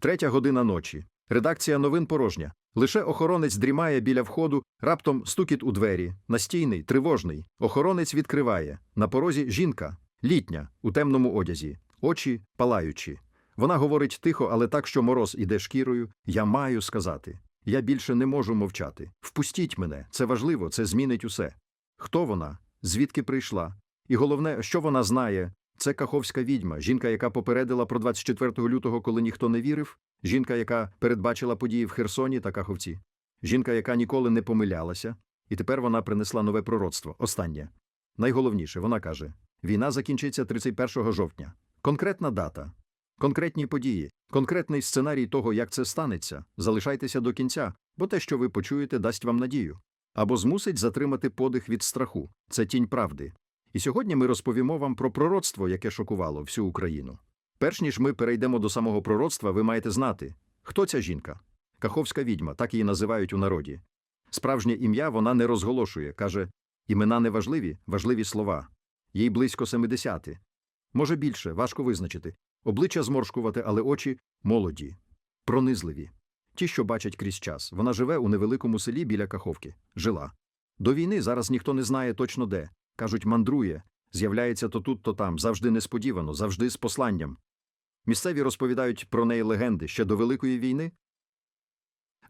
Третя година ночі. Редакція новин порожня. Лише охоронець дрімає біля входу, раптом стукіт у двері, настійний, тривожний. Охоронець відкриває. На порозі жінка, літня, у темному одязі, очі палаючі. Вона говорить тихо, але так, що мороз іде шкірою. Я маю сказати. Я більше не можу мовчати. Впустіть мене, це важливо, це змінить усе. Хто вона? Звідки прийшла? І головне, що вона знає, це каховська відьма, жінка, яка попередила про 24 лютого, коли ніхто не вірив, жінка, яка передбачила події в Херсоні та Каховці, жінка, яка ніколи не помилялася, і тепер вона принесла нове пророцтво. Останнє. Найголовніше, вона каже: війна закінчиться 31 жовтня. Конкретна дата, конкретні події, конкретний сценарій того, як це станеться. Залишайтеся до кінця, бо те, що ви почуєте, дасть вам надію. Або змусить затримати подих від страху. Це тінь правди. І сьогодні ми розповімо вам про пророцтво, яке шокувало всю Україну. Перш ніж ми перейдемо до самого пророцтва, ви маєте знати, хто ця жінка. Каховська відьма, так її називають у народі. Справжнє ім'я вона не розголошує, каже імена не важливі, важливі слова. Їй близько 70. Може більше, важко визначити. Обличчя зморшкувати, але очі молоді, пронизливі. Ті, що бачать крізь час. Вона живе у невеликому селі біля Каховки. Жила. До війни зараз ніхто не знає точно де. Кажуть, мандрує, з'являється то тут, то там, завжди несподівано, завжди з посланням. Місцеві розповідають про неї легенди ще до Великої війни.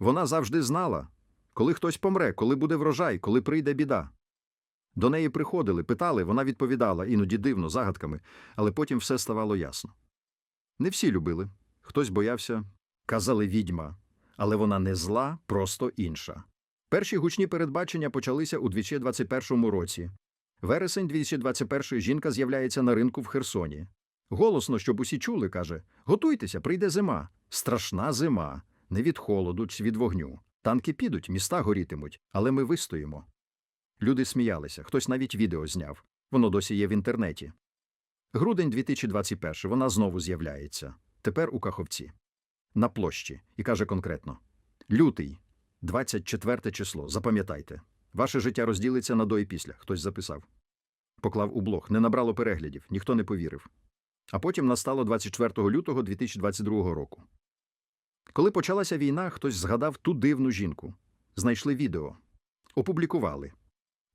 Вона завжди знала, коли хтось помре, коли буде врожай, коли прийде біда. До неї приходили, питали, вона відповідала, іноді дивно, загадками, але потім все ставало ясно. Не всі любили, хтось боявся, казали відьма, але вона не зла, просто інша. Перші гучні передбачення почалися у 2021 році. Вересень 2021 жінка з'являється на ринку в Херсоні. Голосно, щоб усі чули, каже: Готуйтеся, прийде зима. Страшна зима. Не від холоду чи від вогню. Танки підуть, міста горітимуть, але ми вистоїмо. Люди сміялися, хтось навіть відео зняв. Воно досі є в інтернеті. Грудень 2021 вона знову з'являється. Тепер у Каховці. На площі. І каже конкретно: Лютий, 24 число. Запам'ятайте. Ваше життя розділиться на до і після. Хтось записав. Поклав у блог. Не набрало переглядів, ніхто не повірив. А потім настало 24 лютого 2022 року. Коли почалася війна, хтось згадав ту дивну жінку. Знайшли відео. Опублікували.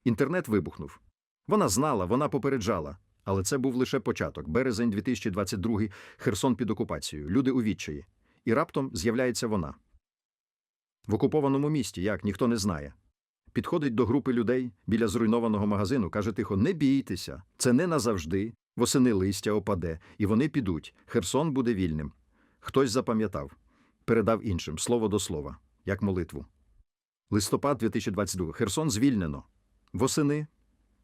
Інтернет вибухнув. Вона знала, вона попереджала. Але це був лише початок. Березень 2022, Херсон під окупацією. Люди у відчаї. І раптом з'являється вона. В окупованому місті, як ніхто не знає. Підходить до групи людей біля зруйнованого магазину, каже тихо: Не бійтеся, це не назавжди. Восени листя опаде, і вони підуть. Херсон буде вільним. Хтось запам'ятав, передав іншим слово до слова, як молитву. Листопад 2022. Херсон звільнено. Восени,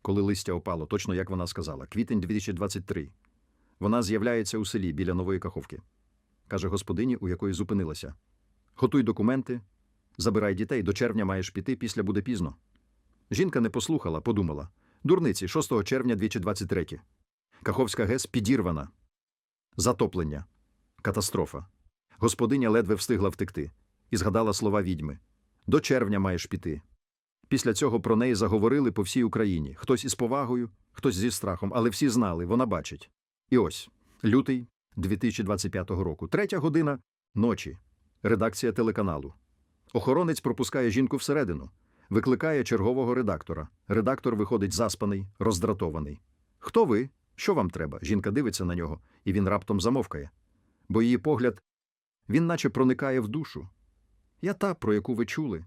коли листя опало, точно як вона сказала, квітень 2023. Вона з'являється у селі біля нової каховки. Каже господині, у якої зупинилася. Готуй документи, забирай дітей, до червня маєш піти, після буде пізно. Жінка не послухала, подумала. Дурниці 6 червня 2023. Каховська ГЕС підірвана. Затоплення. Катастрофа. Господиня ледве встигла втекти і згадала слова відьми. До червня маєш піти. Після цього про неї заговорили по всій Україні. Хтось із повагою, хтось зі страхом, але всі знали, вона бачить. І ось лютий 2025 року, третя година ночі. Редакція телеканалу. Охоронець пропускає жінку всередину, викликає чергового редактора. Редактор виходить заспаний, роздратований. Хто ви? Що вам треба? Жінка дивиться на нього, і він раптом замовкає. Бо її погляд, він наче проникає в душу. Я та, про яку ви чули.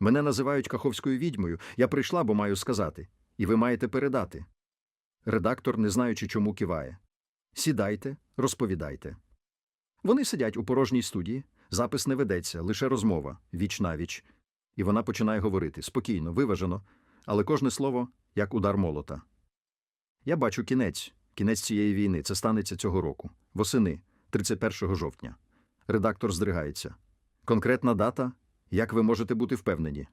Мене називають каховською відьмою. Я прийшла, бо маю сказати. І ви маєте передати. Редактор, не знаючи, чому киває. Сідайте, розповідайте. Вони сидять у порожній студії, запис не ведеться, лише розмова, віч навіч. І вона починає говорити спокійно, виважено, але кожне слово як удар молота. Я бачу кінець, кінець цієї війни. Це станеться цього року, восени, 31 жовтня. Редактор здригається. Конкретна дата, як ви можете бути впевнені.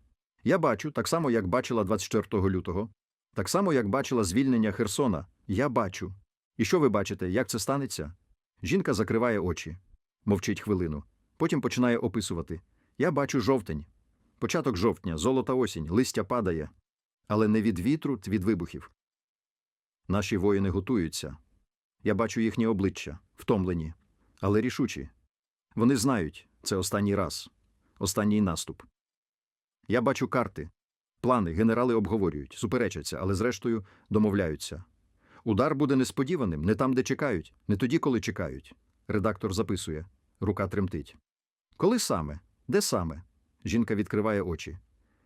Я бачу, так само, як бачила 24 лютого, так само, як бачила звільнення Херсона. Я бачу. І що ви бачите, як це станеться? Жінка закриває очі, мовчить хвилину. Потім починає описувати. Я бачу жовтень. Початок жовтня, золота осінь, листя падає. Але не від вітру, від вибухів. Наші воїни готуються. Я бачу їхні обличчя, втомлені, але рішучі. Вони знають, це останній раз, останній наступ. Я бачу карти, плани, генерали обговорюють, суперечаться, але зрештою домовляються. Удар буде несподіваним, не там, де чекають, не тоді, коли чекають. Редактор записує, рука тремтить. Коли саме? Де саме? Жінка відкриває очі.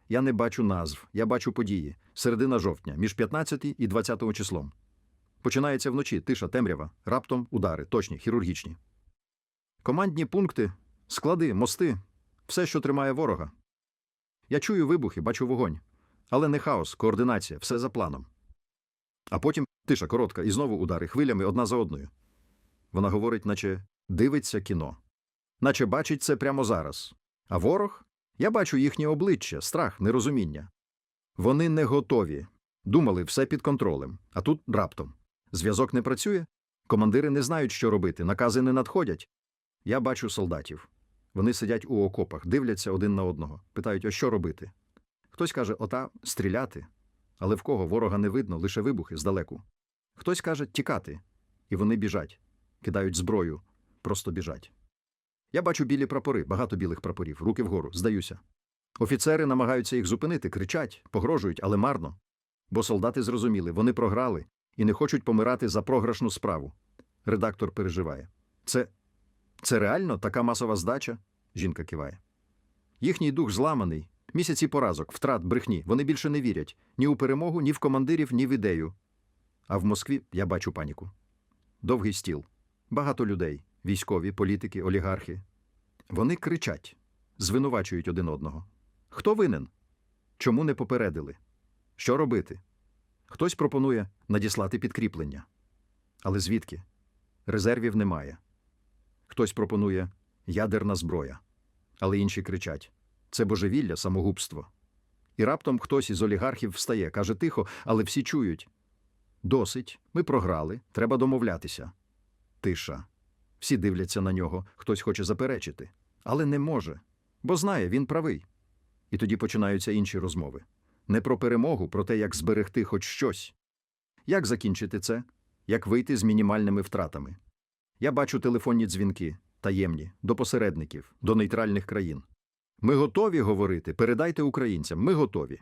Я не бачу назв, я бачу події. Середина жовтня, між 15 і 20 числом. Починається вночі, тиша, темрява, раптом удари, точні, хірургічні. Командні пункти, склади, мости все, що тримає ворога. Я чую вибухи, бачу вогонь. Але не хаос, координація, все за планом. А потім тиша коротка, і знову удари хвилями одна за одною. Вона говорить, наче дивиться кіно, наче бачить це прямо зараз. А ворог? Я бачу їхнє обличчя, страх, нерозуміння. Вони не готові. Думали, все під контролем. А тут раптом. Зв'язок не працює, командири не знають, що робити, накази не надходять. Я бачу солдатів. Вони сидять у окопах, дивляться один на одного, питають, а що робити. Хтось каже, ота стріляти. Але в кого ворога не видно, лише вибухи здалеку. Хтось каже тікати. І вони біжать, кидають зброю, просто біжать. Я бачу білі прапори, багато білих прапорів, руки вгору, здаюся. Офіцери намагаються їх зупинити, кричать, погрожують, але марно. Бо солдати зрозуміли, вони програли і не хочуть помирати за програшну справу. Редактор переживає. Це. це реально така масова здача? Жінка киває. Їхній дух зламаний, місяці поразок, втрат, брехні. Вони більше не вірять ні у перемогу, ні в командирів, ні в ідею. А в Москві я бачу паніку. Довгий стіл. Багато людей військові, політики, олігархи. Вони кричать, звинувачують один одного. Хто винен? Чому не попередили? Що робити? Хтось пропонує надіслати підкріплення. Але звідки? Резервів немає. Хтось пропонує ядерна зброя. Але інші кричать це божевілля, самогубство. І раптом хтось із олігархів встає, каже тихо, але всі чують. Досить, ми програли, треба домовлятися. Тиша. Всі дивляться на нього, хтось хоче заперечити, але не може, бо знає, він правий. І тоді починаються інші розмови. Не про перемогу, про те, як зберегти хоч щось. Як закінчити це? Як вийти з мінімальними втратами? Я бачу телефонні дзвінки, таємні, до посередників, до нейтральних країн. Ми готові говорити, передайте українцям, ми готові.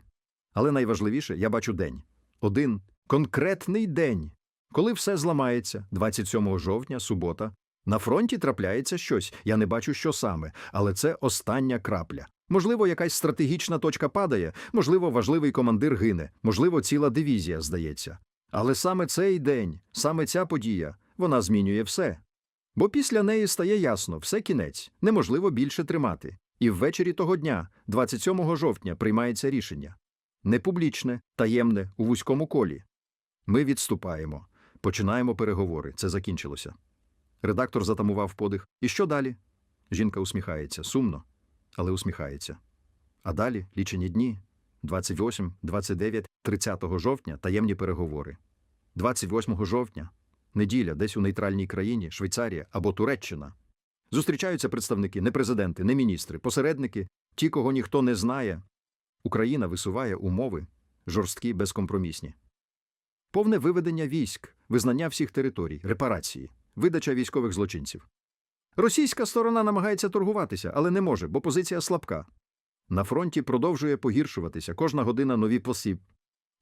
Але найважливіше, я бачу день. Один конкретний день, коли все зламається, 27 жовтня, субота. На фронті трапляється щось, я не бачу, що саме, але це остання крапля. Можливо, якась стратегічна точка падає, можливо, важливий командир гине, можливо, ціла дивізія здається. Але саме цей день, саме ця подія, вона змінює все. Бо після неї стає ясно, все кінець, неможливо більше тримати. І ввечері того дня, 27 жовтня, приймається рішення. Не публічне, таємне, у вузькому колі. Ми відступаємо, починаємо переговори, це закінчилося. Редактор затамував подих. І що далі? Жінка усміхається, сумно, але усміхається. А далі лічені дні 28, 29, 30 жовтня таємні переговори. 28 жовтня неділя, десь у нейтральній країні, Швейцарія або Туреччина. Зустрічаються представники, не президенти, не міністри, посередники, ті, кого ніхто не знає. Україна висуває умови жорсткі, безкомпромісні. Повне виведення військ, визнання всіх територій, репарації, видача військових злочинців. Російська сторона намагається торгуватися, але не може, бо позиція слабка. На фронті продовжує погіршуватися кожна година нові посіб,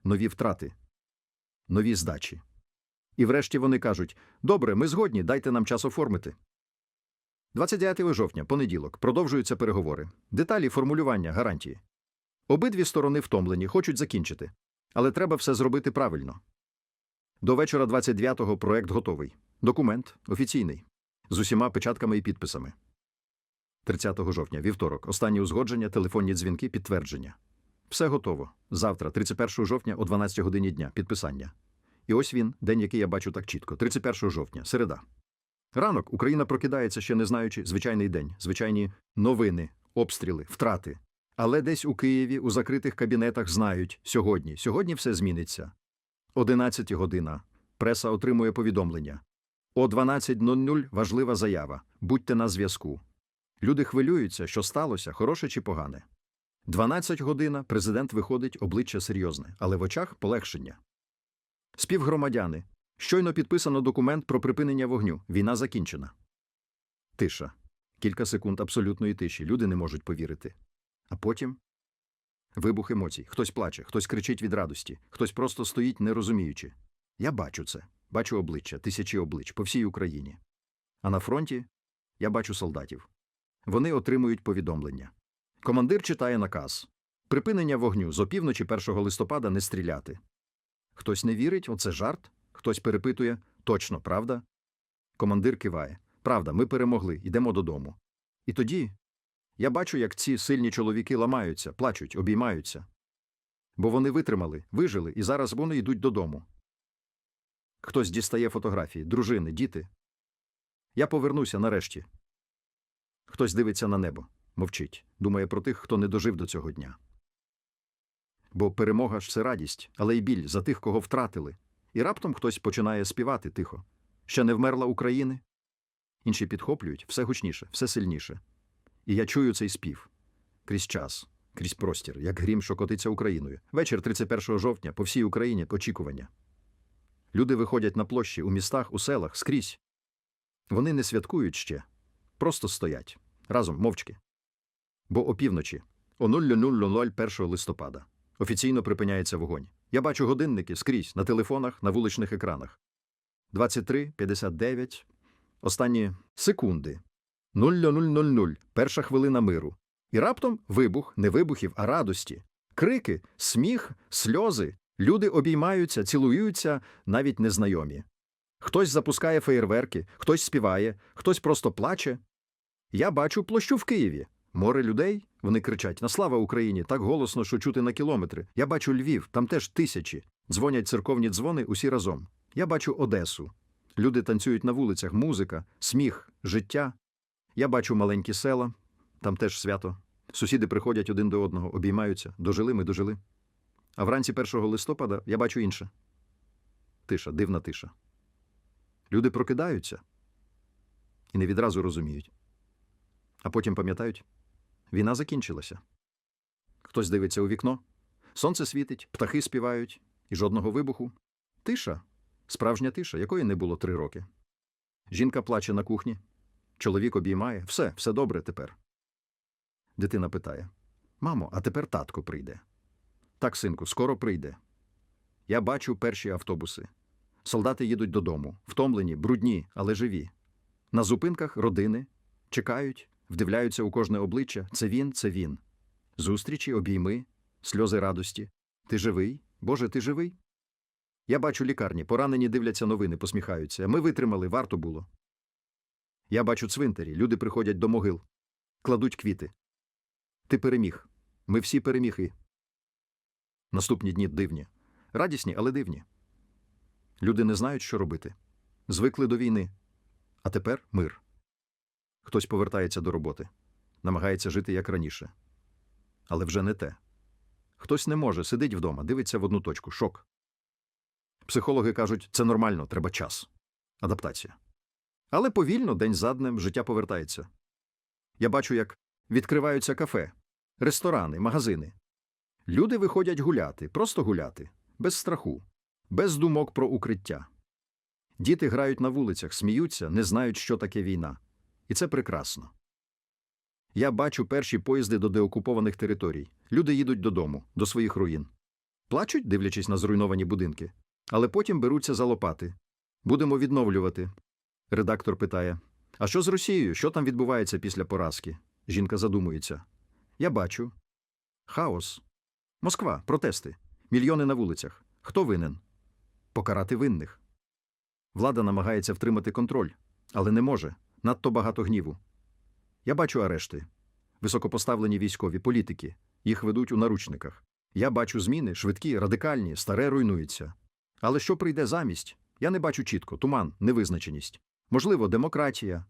нові втрати, нові здачі. І врешті вони кажуть: добре, ми згодні, дайте нам час оформити. 29 жовтня, понеділок, продовжуються переговори. Деталі формулювання, гарантії. Обидві сторони втомлені, хочуть закінчити. Але треба все зробити правильно. До вечора 29-го проект готовий. Документ офіційний. З усіма печатками і підписами. 30 жовтня, вівторок, останні узгодження, телефонні дзвінки, підтвердження. Все готово. Завтра, 31 жовтня, о 12 годині дня, підписання. І ось він, день, який я бачу так чітко, 31 жовтня, середа. Ранок Україна прокидається, ще не знаючи звичайний день, звичайні новини, обстріли, втрати. Але десь у Києві у закритих кабінетах знають сьогодні, сьогодні все зміниться. 11 година. Преса отримує повідомлення. О 12.00 важлива заява. Будьте на зв'язку. Люди хвилюються, що сталося, хороше чи погане. 12 година президент виходить обличчя серйозне, але в очах полегшення. Співгромадяни. Щойно підписано документ про припинення вогню. Війна закінчена. Тиша. Кілька секунд абсолютної тиші. Люди не можуть повірити. А потім вибух емоцій. Хтось плаче, хтось кричить від радості, хтось просто стоїть, не розуміючи. Я бачу це, бачу обличчя, тисячі облич по всій Україні. А на фронті я бачу солдатів. Вони отримують повідомлення. Командир читає наказ припинення вогню з опівночі 1 листопада не стріляти. Хтось не вірить, оце жарт, хтось перепитує точно, правда? Командир киває. Правда, ми перемогли, йдемо додому. І тоді я бачу, як ці сильні чоловіки ламаються, плачуть, обіймаються. Бо вони витримали, вижили, і зараз вони йдуть додому. Хтось дістає фотографії, дружини, діти. Я повернуся нарешті. Хтось дивиться на небо, мовчить, думає про тих, хто не дожив до цього дня. Бо перемога ж це радість, але й біль за тих, кого втратили. І раптом хтось починає співати тихо. Ще не вмерла України. Інші підхоплюють все гучніше, все сильніше. І я чую цей спів крізь час, крізь простір, як грім, що котиться Україною. Вечір 31 жовтня по всій Україні очікування. Люди виходять на площі у містах, у селах, скрізь. Вони не святкують ще, просто стоять разом, мовчки. Бо опівночі, о 00.00 1 листопада, офіційно припиняється вогонь. Я бачу годинники скрізь на телефонах, на вуличних екранах. 23.59, останні секунди. 00.00, перша хвилина миру. І раптом вибух, не вибухів, а радості. Крики, сміх, сльози. Люди обіймаються, цілуються, навіть незнайомі. Хтось запускає феєрверки, хтось співає, хтось просто плаче. Я бачу площу в Києві. Море людей, вони кричать на слава Україні так голосно, що чути на кілометри. Я бачу Львів, там теж тисячі. Дзвонять церковні дзвони усі разом. Я бачу Одесу. Люди танцюють на вулицях, музика, сміх, життя. Я бачу маленькі села, там теж свято. Сусіди приходять один до одного, обіймаються. Дожили ми, дожили. А вранці 1 листопада я бачу інше. Тиша, дивна тиша. Люди прокидаються і не відразу розуміють. А потім пам'ятають, війна закінчилася. Хтось дивиться у вікно, сонце світить, птахи співають, і жодного вибуху. Тиша, справжня тиша, якої не було три роки. Жінка плаче на кухні, чоловік обіймає, все, все добре тепер. Дитина питає: Мамо, а тепер татко прийде. Так, синку, скоро прийде. Я бачу перші автобуси. Солдати їдуть додому, втомлені, брудні, але живі. На зупинках родини чекають, вдивляються у кожне обличчя. Це він, це він. Зустрічі, обійми, сльози радості. Ти живий? Боже, ти живий? Я бачу лікарні, поранені дивляться новини, посміхаються. Ми витримали, варто було. Я бачу цвинтарі, люди приходять до могил, кладуть квіти. Ти переміг. Ми всі переміги. Наступні дні дивні. Радісні, але дивні. Люди не знають, що робити. Звикли до війни. А тепер мир. Хтось повертається до роботи, намагається жити як раніше. Але вже не те. Хтось не може, сидить вдома, дивиться в одну точку, шок. Психологи кажуть, це нормально, треба час. Адаптація. Але повільно, день за днем, життя повертається. Я бачу, як відкриваються кафе, ресторани, магазини. Люди виходять гуляти, просто гуляти, без страху, без думок про укриття. Діти грають на вулицях, сміються, не знають, що таке війна. І це прекрасно. Я бачу перші поїзди до деокупованих територій. Люди їдуть додому, до своїх руїн. Плачуть, дивлячись на зруйновані будинки, але потім беруться за лопати. Будемо відновлювати. Редактор питає: А що з Росією? Що там відбувається після поразки? Жінка задумується. Я бачу. Хаос. Москва, протести. Мільйони на вулицях. Хто винен? Покарати винних. Влада намагається втримати контроль, але не може. Надто багато гніву. Я бачу арешти. Високопоставлені військові, політики. Їх ведуть у наручниках. Я бачу зміни, швидкі, радикальні, старе руйнується. Але що прийде замість? Я не бачу чітко, туман, невизначеність. Можливо, демократія,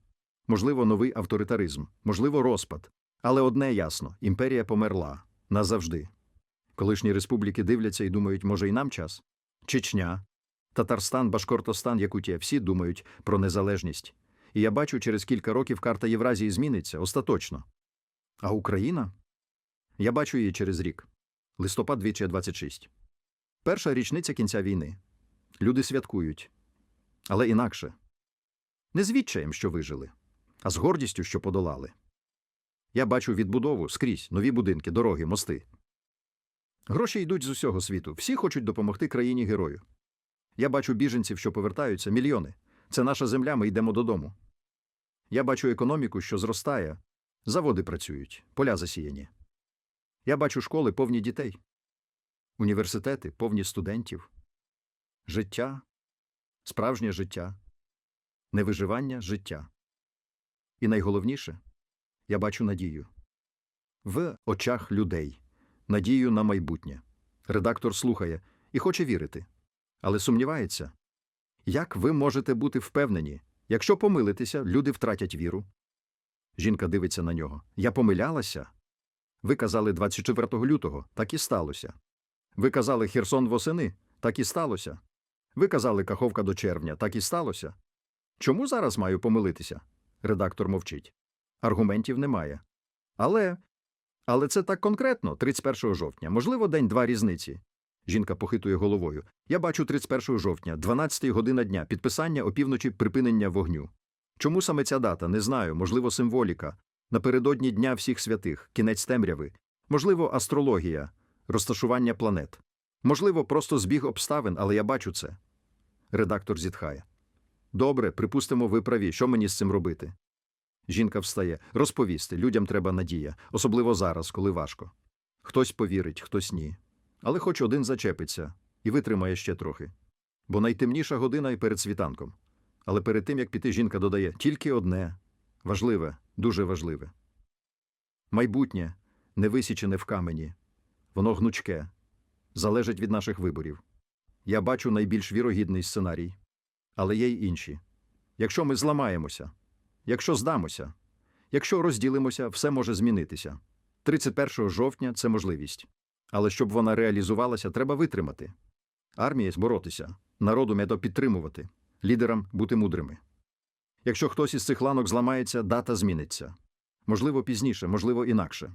можливо, новий авторитаризм, можливо, розпад. Але одне ясно імперія померла назавжди. Колишні республіки дивляться і думають, може, і нам час? Чечня, Татарстан, Башкортостан, Якутія всі думають про незалежність. І я бачу, через кілька років карта Євразії зміниться остаточно. А Україна? Я бачу її через рік. Листопад 2026. Перша річниця кінця війни. Люди святкують. Але інакше. Не з відчаєм, що вижили, а з гордістю, що подолали. Я бачу відбудову скрізь нові будинки, дороги, мости. Гроші йдуть з усього світу. Всі хочуть допомогти країні герою. Я бачу біженців, що повертаються, мільйони. Це наша земля, ми йдемо додому. Я бачу економіку, що зростає. Заводи працюють, поля засіяні. Я бачу школи повні дітей, університети повні студентів. Життя, справжнє життя, невиживання життя. І найголовніше, я бачу надію в очах людей, надію на майбутнє. Редактор слухає і хоче вірити, але сумнівається. Як ви можете бути впевнені, якщо помилитеся, люди втратять віру? Жінка дивиться на нього. Я помилялася? Ви казали 24 лютого, так і сталося. Ви казали Херсон восени, так і сталося. Ви казали Каховка до червня, так і сталося. Чому зараз маю помилитися? Редактор мовчить. Аргументів немає. Але. Але це так конкретно, 31 жовтня, можливо, день-два різниці. Жінка похитує головою. Я бачу 31 жовтня, 12 година дня, підписання опівночі припинення вогню. Чому саме ця дата? Не знаю, можливо, символіка. Напередодні Дня всіх святих, кінець темряви, можливо, астрологія, розташування планет. Можливо, просто збіг обставин, але я бачу це. Редактор зітхає. Добре, припустимо, ви праві. Що мені з цим робити? Жінка встає. Розповісти. Людям треба надія, особливо зараз, коли важко. Хтось повірить, хтось ні. Але хоч один зачепиться і витримає ще трохи. Бо найтемніша година і перед світанком. Але перед тим, як піти, жінка додає тільки одне важливе, дуже важливе. Майбутнє не висічене в камені, воно гнучке, залежить від наших виборів. Я бачу найбільш вірогідний сценарій, але є й інші. Якщо ми зламаємося, якщо здамося, якщо розділимося, все може змінитися. 31 жовтня це можливість. Але щоб вона реалізувалася, треба витримати. Армії боротися, народу медо підтримувати, лідерам бути мудрими. Якщо хтось із цих ланок зламається, дата зміниться. Можливо, пізніше, можливо, інакше.